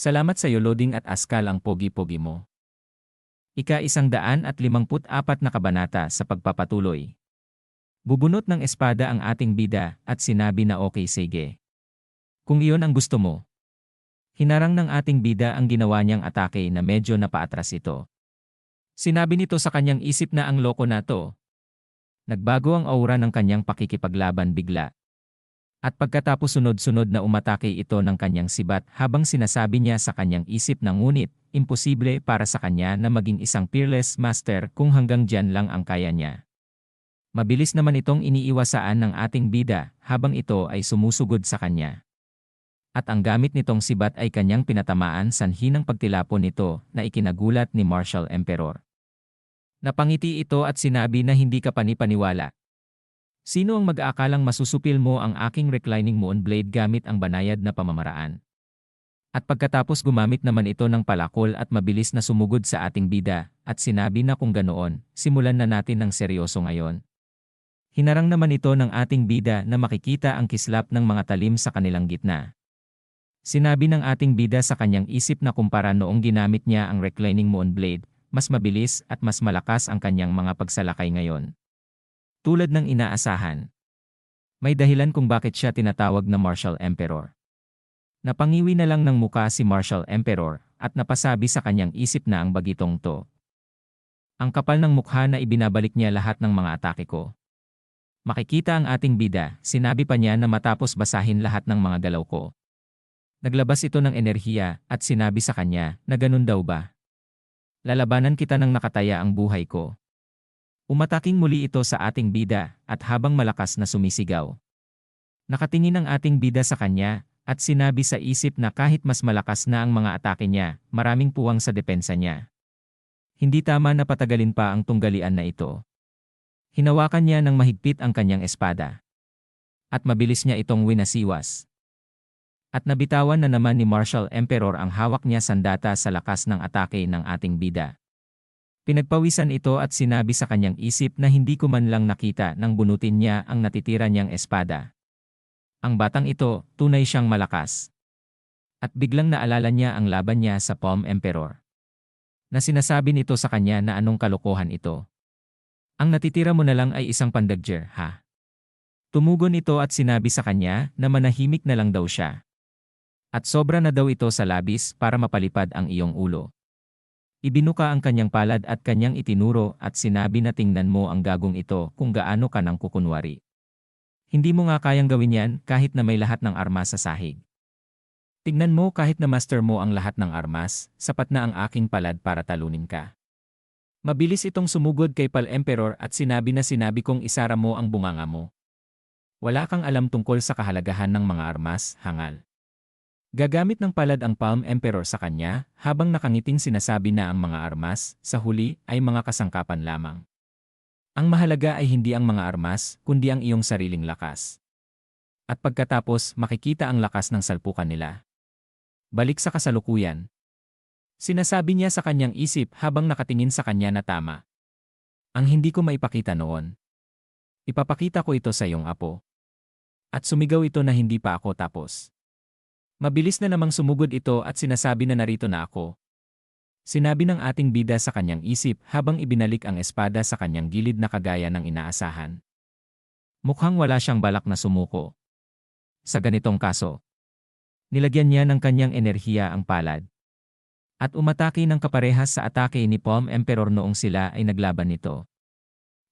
Salamat sa iyo loading at askal ang pogi-pogi mo. Ika isang daan at limangput apat na kabanata sa pagpapatuloy. Bubunot ng espada ang ating bida at sinabi na okay sige. Kung iyon ang gusto mo. Hinarang ng ating bida ang ginawa niyang atake na medyo napaatras ito. Sinabi nito sa kanyang isip na ang loko na to. Nagbago ang aura ng kanyang pakikipaglaban bigla. At pagkatapos sunod-sunod na umatake ito ng kanyang sibat habang sinasabi niya sa kanyang isip na ngunit, imposible para sa kanya na maging isang peerless master kung hanggang dyan lang ang kaya niya. Mabilis naman itong iniiwasaan ng ating bida habang ito ay sumusugod sa kanya. At ang gamit nitong sibat ay kanyang pinatamaan sanhi ng pagtilapon nito na ikinagulat ni Marshall Emperor. Napangiti ito at sinabi na hindi ka panipaniwala. Sino ang mag-aakalang masusupil mo ang aking reclining moon blade gamit ang banayad na pamamaraan? At pagkatapos gumamit naman ito ng palakol at mabilis na sumugod sa ating bida, at sinabi na kung ganoon, simulan na natin ng seryoso ngayon. Hinarang naman ito ng ating bida na makikita ang kislap ng mga talim sa kanilang gitna. Sinabi ng ating bida sa kanyang isip na kumpara noong ginamit niya ang reclining moon blade, mas mabilis at mas malakas ang kanyang mga pagsalakay ngayon. Tulad ng inaasahan. May dahilan kung bakit siya tinatawag na Martial Emperor. Napangiwi na lang ng muka si Martial Emperor at napasabi sa kanyang isip na ang bagitong to. Ang kapal ng mukha na ibinabalik niya lahat ng mga atake ko. Makikita ang ating bida, sinabi pa niya na matapos basahin lahat ng mga galaw ko. Naglabas ito ng enerhiya at sinabi sa kanya na ganun daw ba. Lalabanan kita ng nakataya ang buhay ko. Umataking muli ito sa ating bida at habang malakas na sumisigaw. Nakatingin ang ating bida sa kanya at sinabi sa isip na kahit mas malakas na ang mga atake niya, maraming puwang sa depensa niya. Hindi tama na patagalin pa ang tunggalian na ito. Hinawakan niya ng mahigpit ang kanyang espada. At mabilis niya itong winasiwas. At nabitawan na naman ni Marshall Emperor ang hawak niya sandata sa lakas ng atake ng ating bida. Pinagpawisan ito at sinabi sa kanyang isip na hindi ko man lang nakita nang bunutin niya ang natitira niyang espada. Ang batang ito, tunay siyang malakas. At biglang naalala niya ang laban niya sa Palm Emperor. Na sinasabi nito sa kanya na anong kalokohan ito. Ang natitira mo na lang ay isang pandagjer, ha? Tumugon ito at sinabi sa kanya na manahimik na lang daw siya. At sobra na daw ito sa labis para mapalipad ang iyong ulo. Ibinuka ang kanyang palad at kanyang itinuro at sinabi na tingnan mo ang gagong ito kung gaano ka nang kukunwari. Hindi mo nga kayang gawin yan kahit na may lahat ng armas sa sahig. Tingnan mo kahit na master mo ang lahat ng armas, sapat na ang aking palad para talunin ka. Mabilis itong sumugod kay Pal Emperor at sinabi na sinabi kong isara mo ang bunganga mo. Wala kang alam tungkol sa kahalagahan ng mga armas, hangal. Gagamit ng palad ang Palm Emperor sa kanya, habang nakangiting sinasabi na ang mga armas, sa huli, ay mga kasangkapan lamang. Ang mahalaga ay hindi ang mga armas, kundi ang iyong sariling lakas. At pagkatapos, makikita ang lakas ng salpukan nila. Balik sa kasalukuyan, Sinasabi niya sa kanyang isip habang nakatingin sa kanya na tama. Ang hindi ko maipakita noon. Ipapakita ko ito sa iyong apo. At sumigaw ito na hindi pa ako tapos. Mabilis na namang sumugod ito at sinasabi na narito na ako. Sinabi ng ating bida sa kanyang isip habang ibinalik ang espada sa kanyang gilid na kagaya ng inaasahan. Mukhang wala siyang balak na sumuko. Sa ganitong kaso, nilagyan niya ng kanyang enerhiya ang palad at umatake ng kaparehas sa atake ni Palm Emperor noong sila ay naglaban nito.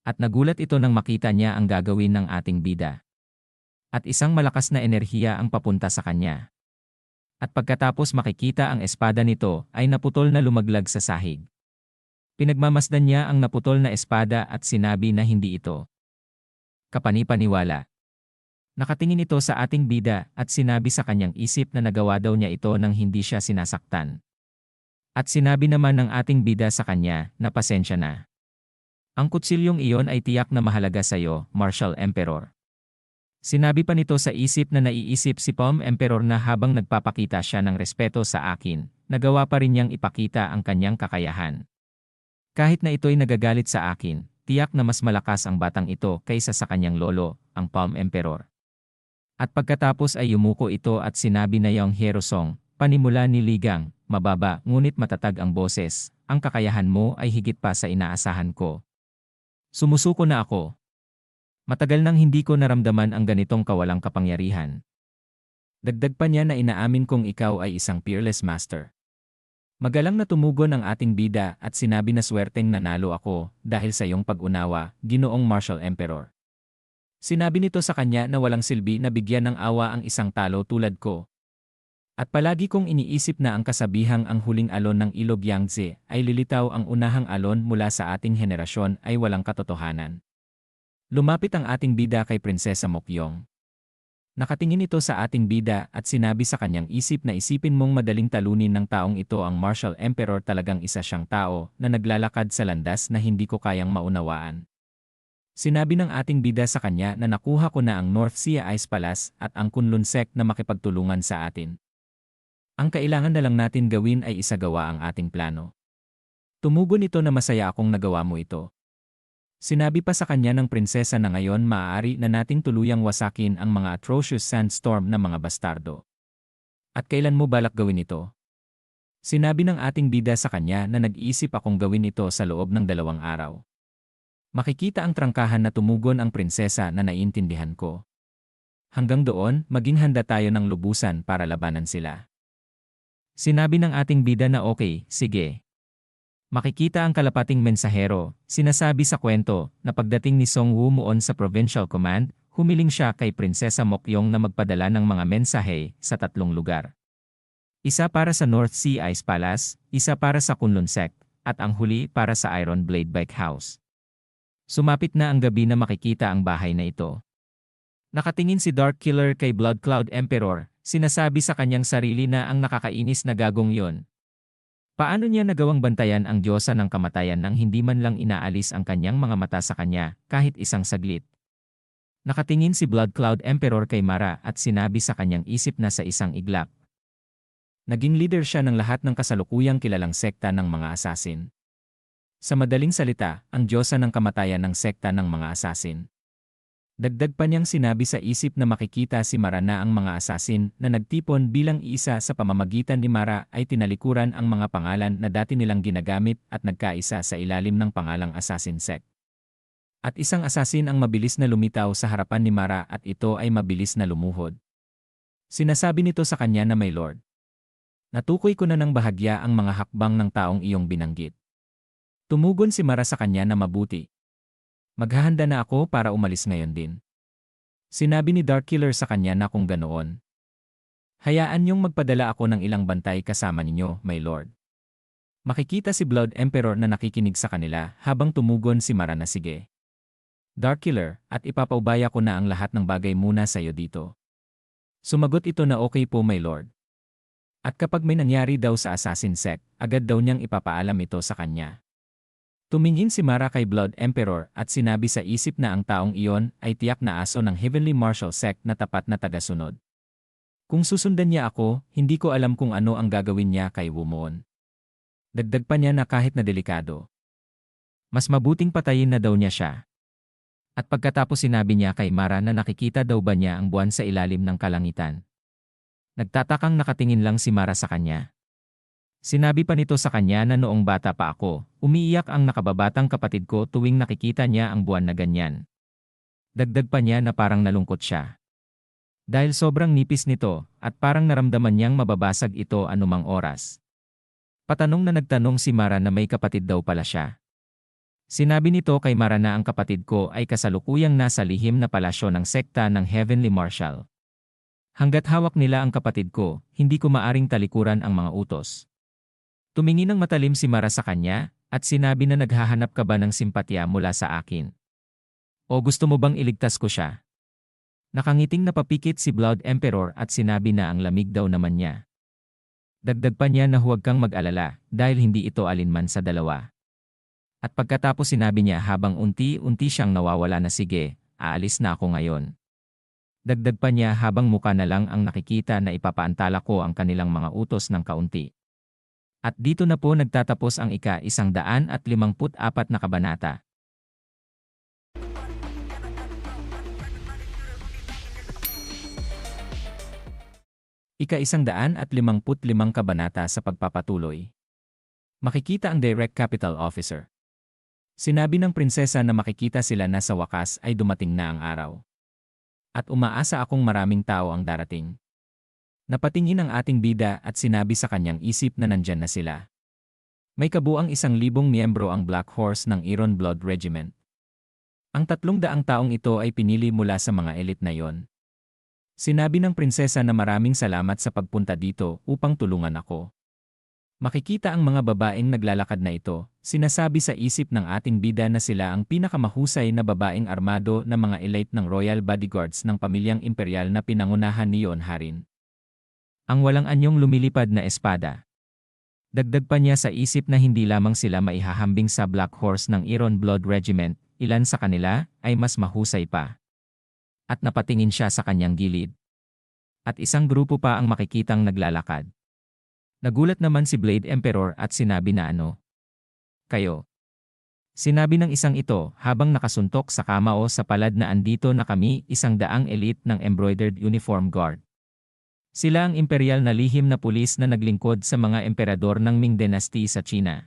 At nagulat ito nang makita niya ang gagawin ng ating bida. At isang malakas na enerhiya ang papunta sa kanya. At pagkatapos makikita ang espada nito ay naputol na lumaglag sa sahig. Pinagmamasdan niya ang naputol na espada at sinabi na hindi ito. Kapanipaniwala. Nakatingin ito sa ating bida at sinabi sa kanyang isip na nagawa daw niya ito nang hindi siya sinasaktan. At sinabi naman ng ating bida sa kanya na pasensya na. Ang kutsilyong iyon ay tiyak na mahalaga sa iyo, Marshal Emperor. Sinabi pa nito sa isip na naiisip si Palm Emperor na habang nagpapakita siya ng respeto sa akin, nagawa pa rin niyang ipakita ang kanyang kakayahan. Kahit na ito'y nagagalit sa akin, tiyak na mas malakas ang batang ito kaysa sa kanyang lolo, ang Palm Emperor. At pagkatapos ay yumuko ito at sinabi na Yong Herosong, Panimula ni Ligang, mababa ngunit matatag ang boses, ang kakayahan mo ay higit pa sa inaasahan ko. Sumusuko na ako. Matagal nang hindi ko naramdaman ang ganitong kawalang kapangyarihan. Dagdag pa niya na inaamin kong ikaw ay isang peerless master. Magalang na tumugon ang ating bida at sinabi na swerteng nanalo ako dahil sa iyong pag-unawa, ginoong Martial Emperor. Sinabi nito sa kanya na walang silbi na bigyan ng awa ang isang talo tulad ko. At palagi kong iniisip na ang kasabihang ang huling alon ng ilog Yangtze ay lilitaw ang unahang alon mula sa ating henerasyon ay walang katotohanan. Lumapit ang ating bida kay Prinsesa Mokyong. Nakatingin ito sa ating bida at sinabi sa kanyang isip na isipin mong madaling talunin ng taong ito ang Martial Emperor talagang isa siyang tao na naglalakad sa landas na hindi ko kayang maunawaan. Sinabi ng ating bida sa kanya na nakuha ko na ang North Sea Ice Palace at ang Kunlun Sect na makipagtulungan sa atin. Ang kailangan na lang natin gawin ay isagawa ang ating plano. Tumugon ito na masaya akong nagawa mo ito. Sinabi pa sa kanya ng prinsesa na ngayon maaari na nating tuluyang wasakin ang mga atrocious sandstorm na mga bastardo. At kailan mo balak gawin ito? Sinabi ng ating bida sa kanya na nag-iisip akong gawin ito sa loob ng dalawang araw. Makikita ang trangkahan na tumugon ang prinsesa na naiintindihan ko. Hanggang doon, maging handa tayo ng lubusan para labanan sila. Sinabi ng ating bida na okay, sige, Makikita ang kalapating mensahero, sinasabi sa kwento na pagdating ni Song Wu Muon sa Provincial Command, humiling siya kay Prinsesa Mokyong na magpadala ng mga mensahe sa tatlong lugar. Isa para sa North Sea Ice Palace, isa para sa Kunlun Sect, at ang huli para sa Iron Blade Bike House. Sumapit na ang gabi na makikita ang bahay na ito. Nakatingin si Dark Killer kay Blood Cloud Emperor, sinasabi sa kanyang sarili na ang nakakainis na gagong yon, Paano niya nagawang bantayan ang Diyosa ng kamatayan nang hindi man lang inaalis ang kanyang mga mata sa kanya, kahit isang saglit? Nakatingin si Blood Cloud Emperor kay Mara at sinabi sa kanyang isip na sa isang iglap. Naging leader siya ng lahat ng kasalukuyang kilalang sekta ng mga asasin. Sa madaling salita, ang Diyosa ng kamatayan ng sekta ng mga asasin. Dagdag pa niyang sinabi sa isip na makikita si Mara na ang mga asasin na nagtipon bilang isa sa pamamagitan ni Mara ay tinalikuran ang mga pangalan na dati nilang ginagamit at nagkaisa sa ilalim ng pangalang Assassin Sect. At isang asasin ang mabilis na lumitaw sa harapan ni Mara at ito ay mabilis na lumuhod. Sinasabi nito sa kanya na may Lord. Natukoy ko na ng bahagya ang mga hakbang ng taong iyong binanggit. Tumugon si Mara sa kanya na mabuti, Maghahanda na ako para umalis ngayon din. Sinabi ni Dark Killer sa kanya na kung ganoon. Hayaan niyong magpadala ako ng ilang bantay kasama ninyo, my lord. Makikita si Blood Emperor na nakikinig sa kanila habang tumugon si Mara na sige. Dark Killer, at ipapaubaya ko na ang lahat ng bagay muna sa iyo dito. Sumagot ito na okay po my lord. At kapag may nangyari daw sa Assassin Sect, agad daw niyang ipapaalam ito sa kanya. Tumingin si Mara kay Blood Emperor at sinabi sa isip na ang taong iyon ay tiyak na aso ng Heavenly Martial Sect na tapat na tagasunod. Kung susundan niya ako, hindi ko alam kung ano ang gagawin niya kay Wumon. Dagdag pa niya na kahit na delikado. Mas mabuting patayin na daw niya siya. At pagkatapos sinabi niya kay Mara na nakikita daw ba niya ang buwan sa ilalim ng kalangitan. Nagtatakang nakatingin lang si Mara sa kanya. Sinabi pa nito sa kanya na noong bata pa ako, umiiyak ang nakababatang kapatid ko tuwing nakikita niya ang buwan na ganyan. Dagdag pa niya na parang nalungkot siya. Dahil sobrang nipis nito, at parang naramdaman niyang mababasag ito anumang oras. Patanong na nagtanong si Mara na may kapatid daw pala siya. Sinabi nito kay Mara na ang kapatid ko ay kasalukuyang nasa lihim na palasyo ng sekta ng Heavenly Marshal. Hanggat hawak nila ang kapatid ko, hindi ko maaring talikuran ang mga utos. Tumingin ng matalim si Mara sa kanya, at sinabi na naghahanap ka ba ng simpatya mula sa akin? O gusto mo bang iligtas ko siya? Nakangiting napapikit si Blood Emperor at sinabi na ang lamig daw naman niya. Dagdag pa niya na huwag kang mag-alala dahil hindi ito alinman sa dalawa. At pagkatapos sinabi niya habang unti-unti siyang nawawala na sige, aalis na ako ngayon. Dagdag pa niya habang muka na lang ang nakikita na ipapaantala ko ang kanilang mga utos ng kaunti. At dito na po nagtatapos ang ika-isang daan at limangput apat na kabanata. Ika-isang daan at limangput limang kabanata sa pagpapatuloy. Makikita ang Direct Capital Officer. Sinabi ng prinsesa na makikita sila na sa wakas ay dumating na ang araw. At umaasa akong maraming tao ang darating. Napatingin ang ating bida at sinabi sa kanyang isip na nandyan na sila. May kabuang isang libong miyembro ang Black Horse ng Iron Blood Regiment. Ang tatlong daang taong ito ay pinili mula sa mga elite na yon. Sinabi ng prinsesa na maraming salamat sa pagpunta dito upang tulungan ako. Makikita ang mga babaeng naglalakad na ito, sinasabi sa isip ng ating bida na sila ang pinakamahusay na babaeng armado na mga elite ng royal bodyguards ng pamilyang imperial na pinangunahan ni Yon Harin. Ang walang anyong lumilipad na espada. Dagdag pa niya sa isip na hindi lamang sila maihahambing sa Black Horse ng Iron Blood Regiment, ilan sa kanila ay mas mahusay pa at napatingin siya sa kanyang gilid. At isang grupo pa ang makikitang naglalakad. Nagulat naman si Blade Emperor at sinabi na ano. Kayo. Sinabi ng isang ito habang nakasuntok sa kamao sa palad na andito na kami isang daang elite ng embroidered uniform guard. Sila ang imperial na lihim na pulis na naglingkod sa mga emperador ng Ming Dynasty sa China.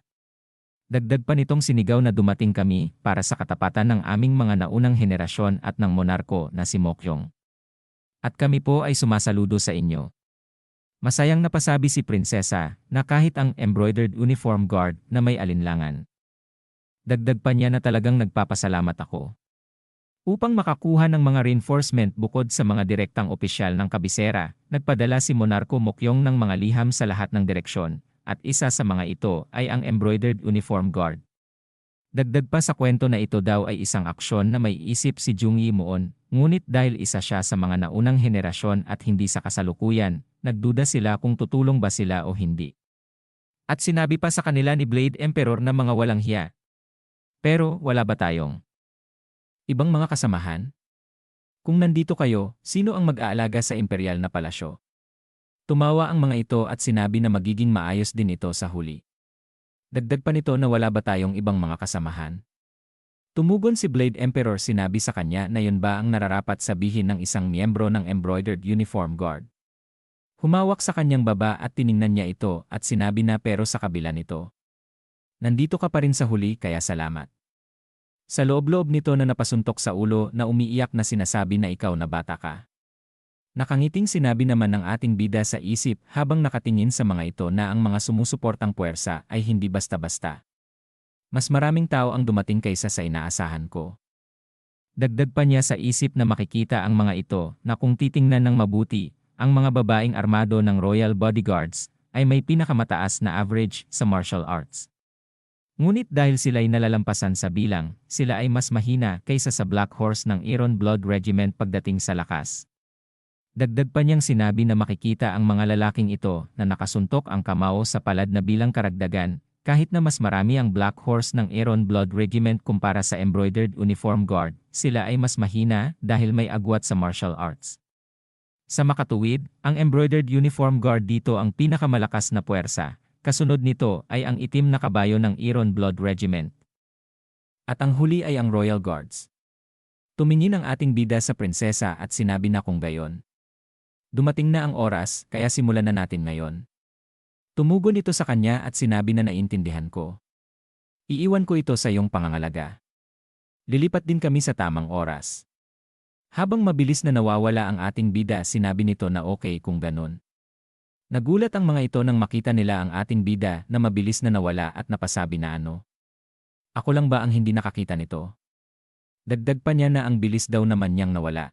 Dagdag pa nitong sinigaw na dumating kami para sa katapatan ng aming mga naunang henerasyon at ng monarko na si Mokyong. At kami po ay sumasaludo sa inyo. Masayang napasabi si Prinsesa na kahit ang embroidered uniform guard na may alinlangan. Dagdag pa niya na talagang nagpapasalamat ako. Upang makakuha ng mga reinforcement bukod sa mga direktang opisyal ng kabisera, nagpadala si Monarko Mokyong ng mga liham sa lahat ng direksyon, at isa sa mga ito ay ang embroidered uniform guard. Dagdag pa sa kwento na ito daw ay isang aksyon na may isip si Jung Yi Moon, ngunit dahil isa siya sa mga naunang henerasyon at hindi sa kasalukuyan, nagduda sila kung tutulong ba sila o hindi. At sinabi pa sa kanila ni Blade Emperor na mga walang hiya. Pero wala ba tayong ibang mga kasamahan? Kung nandito kayo, sino ang mag-aalaga sa imperial na palasyo? Tumawa ang mga ito at sinabi na magiging maayos din ito sa huli. Dagdag pa nito na wala ba tayong ibang mga kasamahan? Tumugon si Blade Emperor sinabi sa kanya na yun ba ang nararapat sabihin ng isang miyembro ng Embroidered Uniform Guard. Humawak sa kanyang baba at tiningnan niya ito at sinabi na pero sa kabila nito. Nandito ka pa rin sa huli kaya salamat. Sa loob-loob nito na napasuntok sa ulo na umiiyak na sinasabi na ikaw na bata ka. Nakangiting sinabi naman ng ating bida sa isip habang nakatingin sa mga ito na ang mga sumusuportang puwersa ay hindi basta-basta. Mas maraming tao ang dumating kaysa sa inaasahan ko. Dagdag pa niya sa isip na makikita ang mga ito na kung titingnan ng mabuti, ang mga babaeng armado ng Royal Bodyguards ay may pinakamataas na average sa martial arts. Ngunit dahil sila'y nalalampasan sa bilang, sila ay mas mahina kaysa sa Black Horse ng Iron Blood Regiment pagdating sa lakas. Dagdag pa niyang sinabi na makikita ang mga lalaking ito na nakasuntok ang kamao sa palad na bilang karagdagan, kahit na mas marami ang Black Horse ng Aaron Blood Regiment kumpara sa Embroidered Uniform Guard, sila ay mas mahina dahil may agwat sa martial arts. Sa makatuwid, ang Embroidered Uniform Guard dito ang pinakamalakas na puwersa, kasunod nito ay ang itim na kabayo ng Aaron Blood Regiment. At ang huli ay ang Royal Guards. Tumingin ang ating bida sa prinsesa at sinabi na kung gayon. Dumating na ang oras, kaya simulan na natin ngayon. Tumugon ito sa kanya at sinabi na naintindihan ko. Iiwan ko ito sa iyong pangangalaga. Lilipat din kami sa tamang oras. Habang mabilis na nawawala ang ating bida sinabi nito na okay kung ganun. Nagulat ang mga ito nang makita nila ang ating bida na mabilis na nawala at napasabi na ano. Ako lang ba ang hindi nakakita nito? Dagdag pa niya na ang bilis daw naman niyang nawala.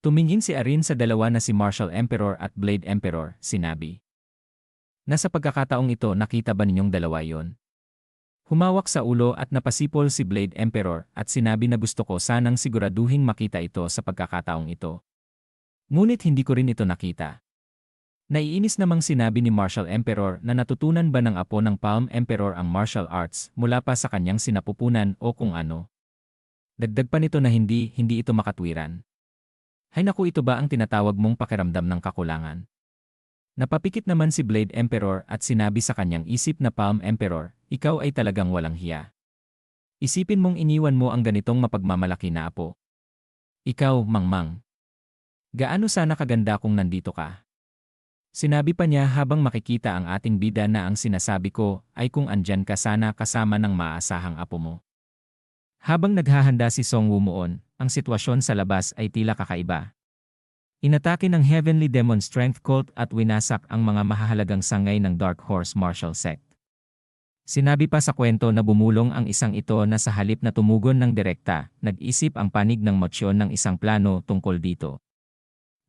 Tumingin si Arin sa dalawa na si Marshall Emperor at Blade Emperor, sinabi. Nasa pagkakataong ito nakita ba ninyong dalawa yon? Humawak sa ulo at napasipol si Blade Emperor at sinabi na gusto ko sanang siguraduhin makita ito sa pagkakataong ito. Ngunit hindi ko rin ito nakita. Naiinis namang sinabi ni Marshall Emperor na natutunan ba ng apo ng Palm Emperor ang martial arts mula pa sa kanyang sinapupunan o kung ano. Dagdag pa nito na hindi, hindi ito makatwiran. Hay naku ito ba ang tinatawag mong pakiramdam ng kakulangan? Napapikit naman si Blade Emperor at sinabi sa kanyang isip na Palm Emperor, ikaw ay talagang walang hiya. Isipin mong iniwan mo ang ganitong mapagmamalaki na apo. Ikaw, mangmang. Gaano sana kaganda kung nandito ka? Sinabi pa niya habang makikita ang ating bida na ang sinasabi ko ay kung andyan ka sana kasama ng maasahang apo mo. Habang naghahanda si Song Wumuon, ang sitwasyon sa labas ay tila kakaiba. Inatake ng Heavenly Demon Strength Cult at winasak ang mga mahahalagang sangay ng Dark Horse Martial Sect. Sinabi pa sa kwento na bumulong ang isang ito na sa halip na tumugon ng direkta, nag-isip ang panig ng motsyon ng isang plano tungkol dito.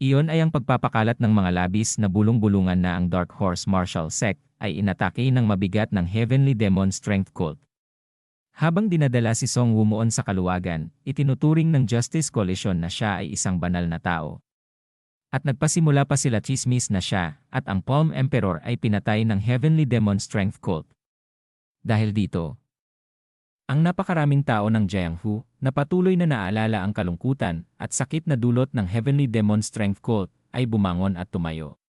Iyon ay ang pagpapakalat ng mga labis na bulong-bulungan na ang Dark Horse Martial Sect ay inatake ng mabigat ng Heavenly Demon Strength Cult. Habang dinadala si Song Wumuon sa kaluwagan, itinuturing ng Justice Coalition na siya ay isang banal na tao. At nagpasimula pa sila chismis na siya at ang Palm Emperor ay pinatay ng Heavenly Demon Strength Cult. Dahil dito, ang napakaraming tao ng Jianghu na patuloy na naalala ang kalungkutan at sakit na dulot ng Heavenly Demon Strength Cult ay bumangon at tumayo.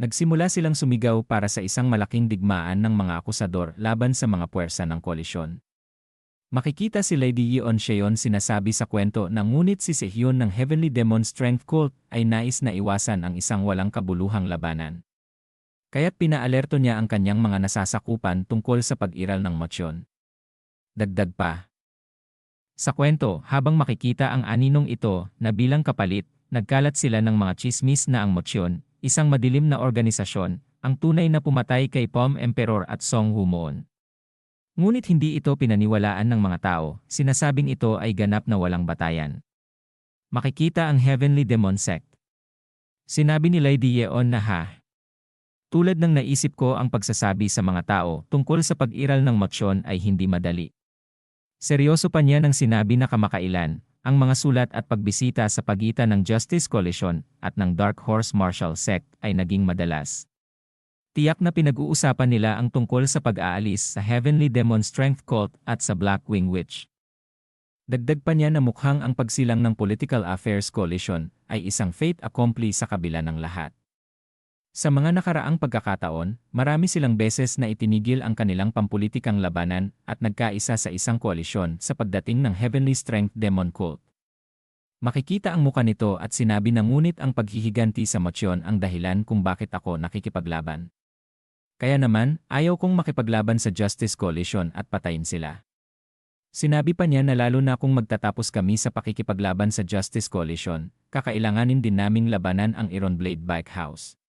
Nagsimula silang sumigaw para sa isang malaking digmaan ng mga akusador laban sa mga puwersa ng koalisyon. Makikita si Lady Yeon Sheon sinasabi sa kwento na ngunit si Sehyun ng Heavenly Demon Strength Cult ay nais na iwasan ang isang walang kabuluhang labanan. Kaya't pinaalerto niya ang kanyang mga nasasakupan tungkol sa pag-iral ng motsyon. Dagdag pa. Sa kwento, habang makikita ang aninong ito na bilang kapalit, nagkalat sila ng mga chismis na ang motsyon, isang madilim na organisasyon, ang tunay na pumatay kay Pom Emperor at Song Humoon. Ngunit hindi ito pinaniwalaan ng mga tao, sinasabing ito ay ganap na walang batayan. Makikita ang Heavenly Demon Sect. Sinabi ni Lady Yeon na ha, tulad ng naisip ko ang pagsasabi sa mga tao tungkol sa pag-iral ng motsyon ay hindi madali. Seryoso pa niya nang sinabi na kamakailan, ang mga sulat at pagbisita sa pagitan ng Justice Coalition at ng Dark Horse Martial Sect ay naging madalas. Tiyak na pinag-uusapan nila ang tungkol sa pag-aalis sa Heavenly Demon Strength Cult at sa Black Wing Witch. Dagdag pa niya na mukhang ang pagsilang ng Political Affairs Coalition ay isang fait accompli sa kabila ng lahat. Sa mga nakaraang pagkakataon, marami silang beses na itinigil ang kanilang pampulitikang labanan at nagkaisa sa isang koalisyon sa pagdating ng Heavenly Strength Demon Cult. Makikita ang muka nito at sinabi na ngunit ang paghihiganti sa motsyon ang dahilan kung bakit ako nakikipaglaban. Kaya naman, ayaw kong makipaglaban sa Justice Coalition at patayin sila. Sinabi pa niya na lalo na kung magtatapos kami sa pakikipaglaban sa Justice Coalition, kakailanganin din naming labanan ang Iron Blade Bike House.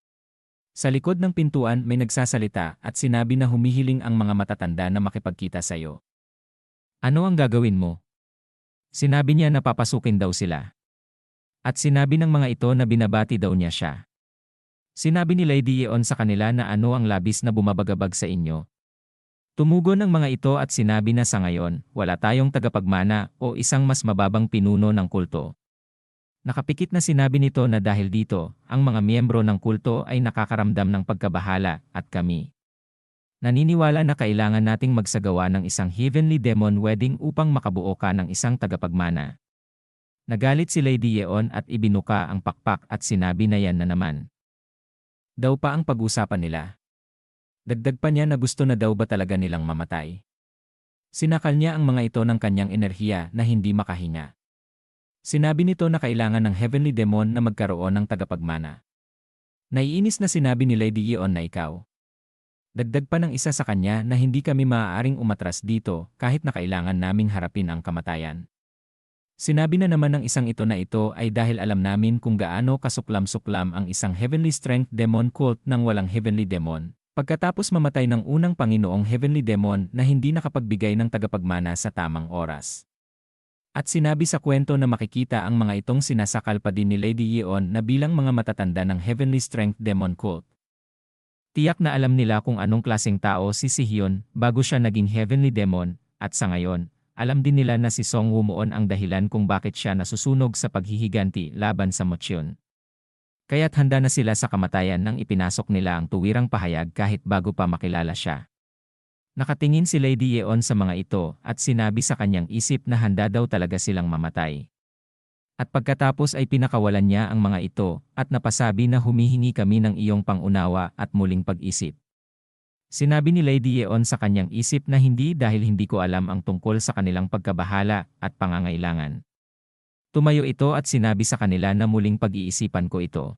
Sa likod ng pintuan may nagsasalita at sinabi na humihiling ang mga matatanda na makipagkita sa iyo. Ano ang gagawin mo? Sinabi niya na papasukin daw sila. At sinabi ng mga ito na binabati daw niya siya. Sinabi ni Lady Yeon sa kanila na ano ang labis na bumabagabag sa inyo. Tumugon ng mga ito at sinabi na sa ngayon, wala tayong tagapagmana o isang mas mababang pinuno ng kulto. Nakapikit na sinabi nito na dahil dito, ang mga miyembro ng kulto ay nakakaramdam ng pagkabahala at kami. Naniniwala na kailangan nating magsagawa ng isang heavenly demon wedding upang makabuo ka ng isang tagapagmana. Nagalit si Lady Yeon at ibinuka ang pakpak at sinabi na yan na naman. Daw pa ang pag-usapan nila. Dagdag pa niya na gusto na daw ba talaga nilang mamatay. Sinakal niya ang mga ito ng kanyang enerhiya na hindi makahinga. Sinabi nito na kailangan ng Heavenly Demon na magkaroon ng tagapagmana. Naiinis na sinabi ni Lady Yeon na ikaw. Dagdag pa ng isa sa kanya na hindi kami maaaring umatras dito kahit na kailangan naming harapin ang kamatayan. Sinabi na naman ng isang ito na ito ay dahil alam namin kung gaano kasuklam-suklam ang isang Heavenly Strength Demon cult ng walang Heavenly Demon. Pagkatapos mamatay ng unang Panginoong Heavenly Demon na hindi nakapagbigay ng tagapagmana sa tamang oras. At sinabi sa kwento na makikita ang mga itong sinasakal pa din ni Lady Yeon na bilang mga matatanda ng Heavenly Strength Demon Cult. Tiyak na alam nila kung anong klaseng tao si Sihyun bago siya naging Heavenly Demon, at sa ngayon, alam din nila na si Song Wumuon ang dahilan kung bakit siya nasusunog sa paghihiganti laban sa Mochyon. Kaya't handa na sila sa kamatayan nang ipinasok nila ang tuwirang pahayag kahit bago pa makilala siya. Nakatingin si Lady Yeon sa mga ito at sinabi sa kanyang isip na handa daw talaga silang mamatay. At pagkatapos ay pinakawalan niya ang mga ito at napasabi na humihingi kami ng iyong pangunawa at muling pag-isip. Sinabi ni Lady Yeon sa kanyang isip na hindi dahil hindi ko alam ang tungkol sa kanilang pagkabahala at pangangailangan. Tumayo ito at sinabi sa kanila na muling pag-iisipan ko ito.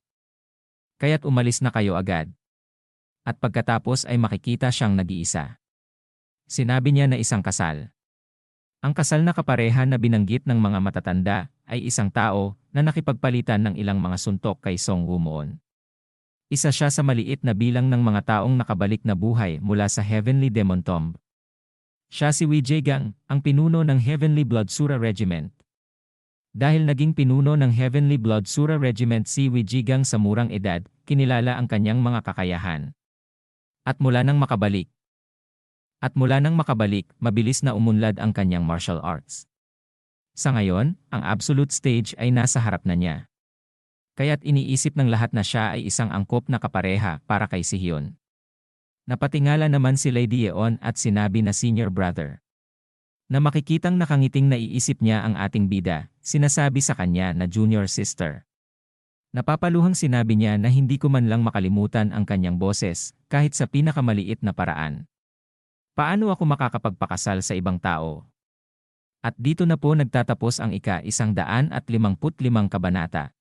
Kaya't umalis na kayo agad. At pagkatapos ay makikita siyang nag-iisa. Sinabi niya na isang kasal. Ang kasal na kapareha na binanggit ng mga matatanda ay isang tao na nakipagpalitan ng ilang mga suntok kay Song Wumoon. Isa siya sa maliit na bilang ng mga taong nakabalik na buhay mula sa Heavenly Demon Tomb. Siya si Wei Jegang, ang pinuno ng Heavenly Blood Sura Regiment. Dahil naging pinuno ng Heavenly Blood Sura Regiment si Wei Jegang sa murang edad, kinilala ang kanyang mga kakayahan. At mula nang makabalik. At mula nang makabalik, mabilis na umunlad ang kanyang martial arts. Sa ngayon, ang absolute stage ay nasa harap na niya. Kaya't iniisip ng lahat na siya ay isang angkop na kapareha para kay Sihyun. Napatingala naman si Lady Yeon at sinabi na senior brother. Na makikitang nakangiting naiisip niya ang ating bida, sinasabi sa kanya na junior sister. Napapaluhang sinabi niya na hindi ko man lang makalimutan ang kanyang boses, kahit sa pinakamaliit na paraan. Paano ako makakapagpakasal sa ibang tao? At dito na po nagtatapos ang ika isang daan at limangput limang kabanata.